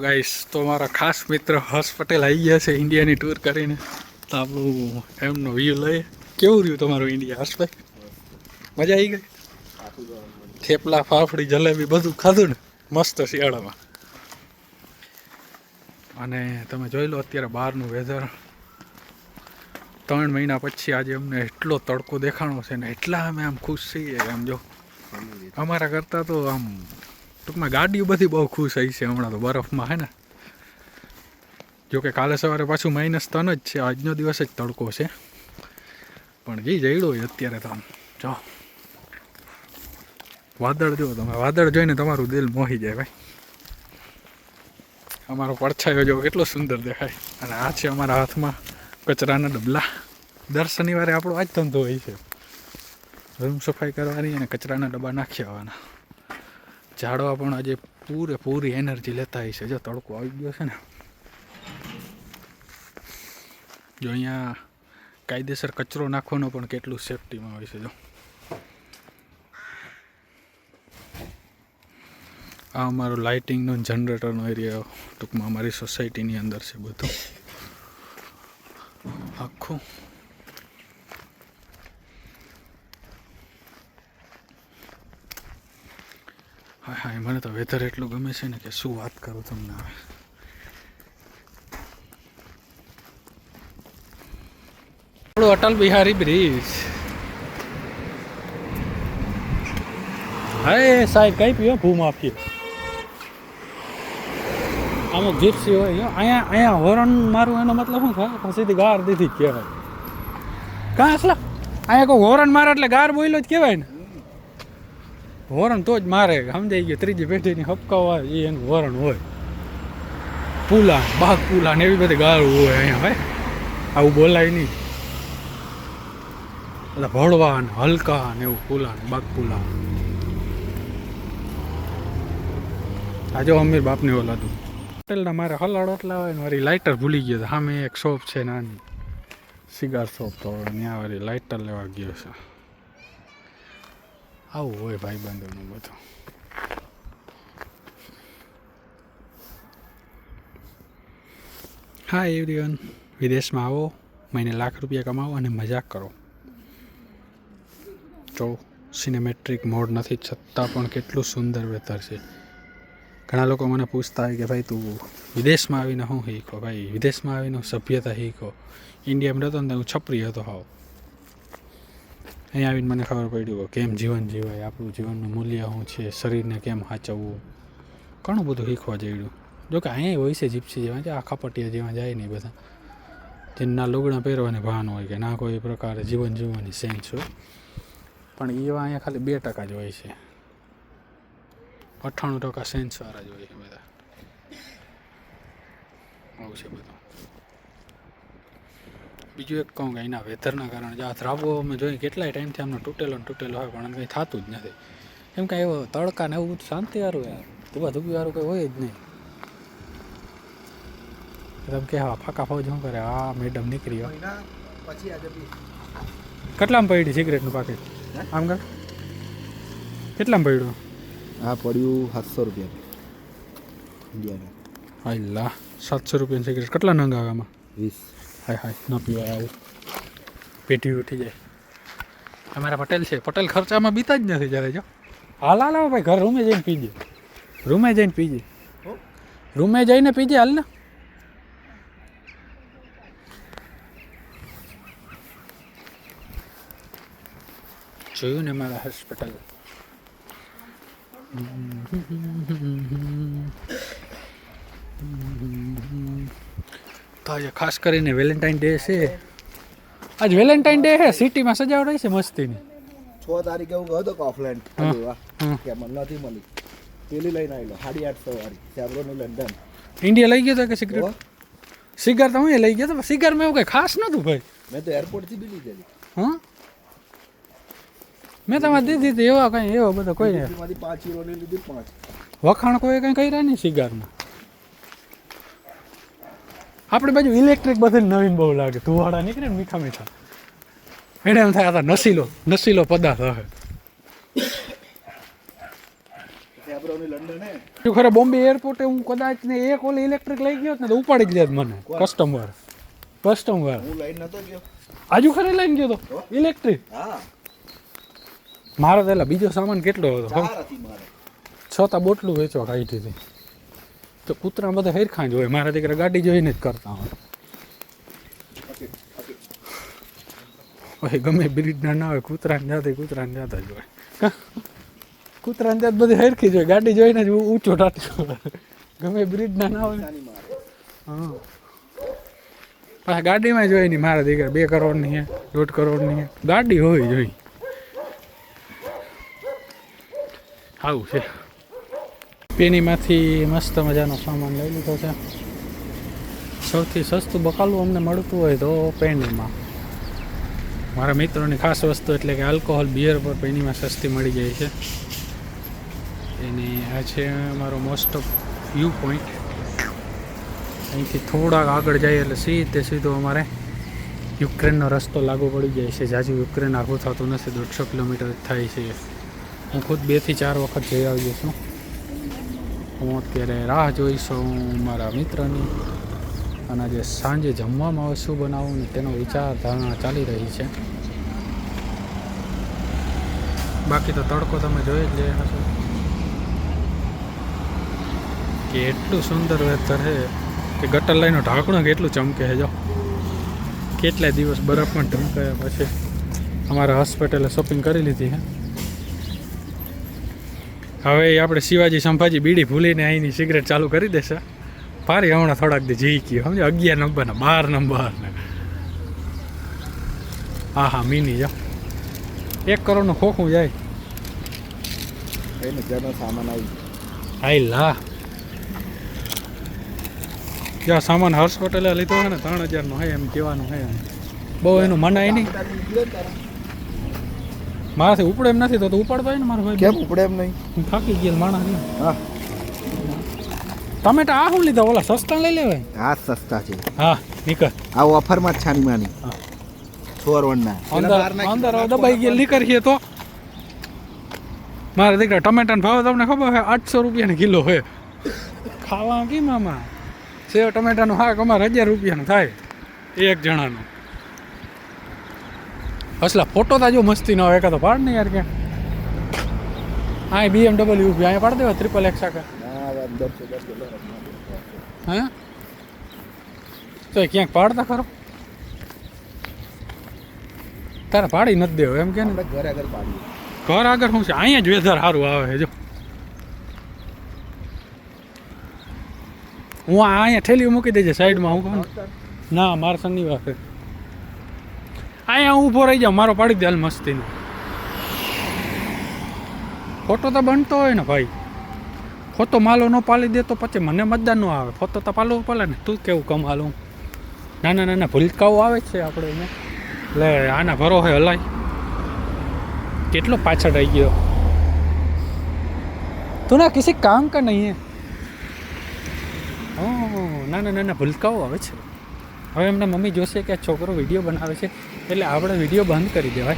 Guys તો મારા ખાસ મિત્ર હર્ષ પટેલ આવી ગયા છે ઇન્ડિયાની ટૂર કરીને. તો આપણું એમનો વ્યૂ લઈએ. કેવું રહ્યું તમારું ઇન્ડિયા, હર્ષભાઈ? મજા આવી ગઈ? થેપલા, ફાફડી, જલેબી બધું ખાધું ને? મસ્ત શિયાળામાં. અને તમે જોઈ લો અત્યારે બહારનું વેધર ત્રણ મહિના પછી આજે અમને એટલો તડકો દેખાણો છે ને, એટલા અમે આમ ખુશ છીએ, આમ જો. અમારા કરતાં તો આમ ટૂંકમાં ગાડીઓ બધી બહુ ખુશ થઈ છે હમણાં તો બરફમાં, હે ને? જોકે કાલે સવારે પાછું માઇનસ ત્રણ જ છે, આજનો દિવસ જ તડકો છે. પણ જી જઈડો હોય અત્યારે તો આમ. જો. વાદળ જુઓ તમે, વાદળ જોઈને તમારું દિલ મોહી જાય ભાઈ. અમારો પડછાયો જો કેટલો સુંદર દેખાય. અને આ છે અમારા હાથમાં કચરાના ડબલા. દર શનિવારે આપણો આ જ ધંધો હોય છે. રૂમ સફાઈ કરવાની અને કચરાના ડબ્બા નાખી આવવાના. ઝાડવા પણ આજે પૂરેપૂરી એનર્જી લેતા હશે જો તડકો આવી ગયો છે ને. જો અહીંયા કાયદેસર કચરો નાખવાનો પણ કેટલું સેફટીમાં હોય છે, જો. આ અમારો લાઇટિંગનો જનરેટરનો એરિયા ટૂંકમાં અમારી સોસાયટીની અંદર છે બધું. આખું હા હા મને તો વેધર એટલું ગમે છે ને કે શું વાત કરું તમને હવે? અટલ બિહારી બ્રિજ હે સાહેબ, કઈ પીવો ભૂ માફી. અમુક જીપસી હોય અહીંયા અહીંયા હોરન મારું એનો મતલબ શું થાય? પછીથી ગાર દીધી કહેવાય. કાં અસલા? અહીંયા કોઈ હોરન મારે એટલે ગાર બોલ્યો જ કહેવાય ને. હોરણ તો જ મારે, સમજાઈ ગયું. ત્રીજી પેઢીની હપકાવા એ એનું હોરણ હોય. પુલા બાગ પુલા ને એવી બધી ગાળું હોય અહીંયા ભાઈ આવું બોલાય નહીં. બધા ભળવા ને હલકા ને એવું પુલા ને બાગ પુલા આજે અમીર બાપને ઓલાદું હોટેલના મારે હલાડો એટલા હોય ને મારી લાઇટર ભૂલી ગયો સામે એક શોપ છે નાની. સિગાર શોપ તો ત્યાં વાળી લાઇટર લેવા ગયો છે. આવું હોય ભાઈબંધોનું બધું. હા એવરીવન વિદેશમાં આવો, મહિને લાખ રૂપિયા કમાવો અને મજાક કરો. તો સિનેમેટ્રિક મોડ નથી, છતાં પણ કેટલું સુંદર વેધર છે. ઘણા લોકો મને પૂછતા હોય કે ભાઈ તું વિદેશમાં આવીને હું શીખો? ભાઈ વિદેશમાં આવીને સભ્યતા શીખો. ઇન્ડિયામાં રહેતો ને હું છપરી હતો હાવ. અહીંયા આવીને મને ખબર પડી કે કેમ જીવન જીવાય, આપણું જીવનનું મૂલ્ય શું છે, શરીરને કેમ સાચવવું? ઘણું બધું શીખવા જઈડ્યું જોકે અહીંયા હોય છે જીપ્સી જેવા છે આખા પટિયા જેવા જાય નહીં બધા. તેના લુગડા પહેરવાની ભાન હોય કે ના કોઈ પ્રકારે જીવન જીવવાની સેન્સ હોય. પણ એવા અહીંયા ખાલી બે ટકા જ હોય છે. અઠ્ઠાણું ટકા સેન્સવાળા જ હોય છે બધા. આવું છે બધું. બીજું એક કહું કે એના વેધરના કારણે જે આ ધ્રાવો અમે જોઈએ કેટલાય ટાઈમથી અમને તૂટેલો ને તૂટેલો હોય પણ કંઈ થતું જ નથી. એમ કાંઈ એવો તડકા ને એવું બધું શાંતિવાળું યાર. ધુબા ધુબીવાળું કંઈ હોય જ નહીં. તમે કે હા ફાકા ફાવ શું કરે? આ મેડમ નીકળી કેટલામાં પડી સિગરેટનું પાકેટ આમ કર. કેટલામાં પડ્યું? આ પડ્યું સાતસો રૂપિયા. હાઈ લા સાતસો રૂપિયાની સિગરેટ કેટલા નંગ આવે આમાં? વીસ. હાય હાય ન પીવાય આવું પેટી ઉઠી જાય. અમારા પટેલ છે. પટેલ ખર્ચામાં બીતા જ નથી જ્યારે, જો. હાલ હાલ આવો ભાઈ, ઘર રૂમે જઈને પીજે રૂમે જઈને પીજે રૂમે જઈને પીજે હાલ ને. જોયું ને મારા હોસ્પિટલ તો આજે ખાસ કરીને વેલેન્ટાઇન ડે છે. આજ વેલેન્ટાઇન ડે છે સિટીમાં સજાવટ હોય છે મસ્તીની. છ તારીખે હું ગયો હતો. હા. કે મને નથી મળી. પેલી લઈને આવેલો સાડી આઠસો વાળી સેબ્રોની લંડન. ઇન્ડિયા લઈ ગયો હતો કે સિગરેટ? સિગાર તો હું લઈ ગયો તો સિગારમાં એવું કઈ ખાસ નહોતું ભાઈ. મેં તો એરપોર્ટથી બી લીધેલી. હા? મેં તમારે દીધી હતી એવા કઈ એવો બધો કોઈ નહીં પાંચ યુરોની લીધી પાંચ. વખાણ કોઈ કઈ કર્યા નહીં સિગારમાં? આપણી બાજુ ઇલેક્ટ્રિક બધી નવીન બહુ લાગે. ધુવાડા નીકળે ને મીઠા મીઠા. એને એમ થાય આ નસીલો નસીલો પદાર્થ હશે ખરે બોમ્બે એરપોર્ટે હું કદાચ ને એક ઓલી ઇલેક્ટ્રિક લઈ ગયો ને તો ઉપાડી જ લેત મને કસ્ટમર કસ્ટમર હું લઈને નતો ગયો. આજુ ખરે લઈને ગયો તો? ઇલેક્ટ્રિક મારો પેલા બીજો સામાન કેટલો હતો? હતી છતાં બોટલું વેચવા કાઢી હતી તો કૂતરા બધા હેરખા જ હોય મારા દીકરા ગાડી જોઈને જ કરતા હોય. ગમે બ્રિડના ના હોય, કૂતરાને જાતે કૂતરાને જાતે જ હોય? કૂતરાને જાત બધી હેરખી જ હોય ગાડી જોઈને જ ઊંચો ટાટ્યો ગમે બ્રિડના ના હોય. હા. પાછા ગાડીમાં જોઈ નહીં મારા દીકરા. બે કરોડની હે, દોઢ કરોડની હે. ગાડી હોય જોઈ. આવું છે. પેનીમાંથી મસ્ત મજાનો સામાન લઈ લીધો છે. સૌથી સસ્તું બકાલું અમને મળતું હોય તો પેનીમાં. મારા મિત્રોની ખાસ વસ્તુ એટલે કે આલ્કોહોલ બિયર પર પેનીમાં સસ્તી મળી જાય છે. એની આ છે મારો મોસ્ટ ઓફ વ્યૂ પોઈન્ટ અહીંથી થોડાક આગળ જઈએ એટલે સીધે સીધો અમારે યુક્રેનનો રસ્તો લાગુ પડી જાય છે. જાજુ યુક્રેન આખું થતું નથી, દોઢસો કિલોમીટર થાય છે. હું ખુદ બેથી ચાર વખત જઈ આવ્યો છું. હું અત્યારે રાહ જોઈશું મારા મિત્રની. અને જે સાંજે જમવામાં હવે શું બનાવવું ને તેનો વિચાર ધારણા ચાલી રહી છે. બાકી તો તડકો તમે જોઈ જ લે હશો કે એટલું સુંદર વેધર છે કે ગટર લાઈનો ઢાંકણું કેટલું ચમકે છે, જો. કેટલાય દિવસ બરફમાં ઢંકાયા પછી અમારે હોસ્પિટલે શોપિંગ કરી લીધી છે. હવે એ આપણે શિવાજી સંભાજી બીડી ભૂલીને અહીંની સિગરેટ ચાલુ કરી દેશે. પારી હમણાં થોડાક દી જી ગયો. સમજો અગિયાર નંબરના બાર નંબર ને. હા હા મિની જા. એક કરોડનું ખોખું જાય. સામાન આવી હાઈ લા જ્યાં સામાન હર્ષ હોટેલે લીધો હોય ને ત્રણ હજારનો હોય એમ કહેવાનું હોય બહુ એનું મનાય નહીં. મારાથી ઉપડે એમ નથી તો તો ઉપાડતો ને મારો ભાઈ કેમ ઉપડે એમ નહીં? હું થાકી ગયેલ માણસ હા. ટમેટા આ શું લીધા? ઓલા સસ્તા લઈ લેવાય? આ સસ્તા છે. હા નીકળ આ ઓફરમાં જ છાની માની. છોરવણના અંદર અંદર દબાઈ ગયેલ નીકળ છીએ તો. મારા દીકરા ટમેટાનો ભાવ તમને ખબર છે આઠસો રૂપિયાની કિલો છે. ખાવા કી મામા સેવ ટમેટાનું હાક અમારે હજાર રૂપિયાનું થાય. એક જણાનું. અસલા ફોટો તા જો મસ્તી ન હોય એકાદો પાડ ને યાર ક્યાં હા બીએમડબલ્યુ ઊભી અહીંયા પાડ દેવા ત્રિપલ એક્સ રમવા હે? તો ક્યાંક પાડતા ખરો? તારે પાડી નથી દેવો એમ કે ને? ઘર આગળ પાડી ઘર આગળ શું છે? અહીંયા જ વેધર સારું આવે જો. હું અહીંયા ઠેલી મૂકી દેજે સાઈડમાં હું કહું ને. ના મારે શનિવાર છે. અહીંયા હું ઊભો રહી જાઉં મારો પાડી દે હાલ મસ્તીનો. ફોટો તો બનતો હોય ને ભાઈ. ફોટો માલો ન પાલી દે તો પછી મને મતદાન ન આવે. ફોટો તો પાલવું પડે ને. તું કેવું કમાલું નાના નાના ભૂલકાઓ આવે છે આપણે અહીંયા. એટલે આના ભરો હોય હલાય. કેટલો પાછળ રહી ગયો. તું ના કિસી કામ કા નહીં હે નાના નાના ભૂલકાઓ આવે છે. હવે એમના મમ્મી જોશે કે આ છોકરો વીડિયો બનાવે છે, એટલે આપણે વીડિયો બંધ કરી દેવાય.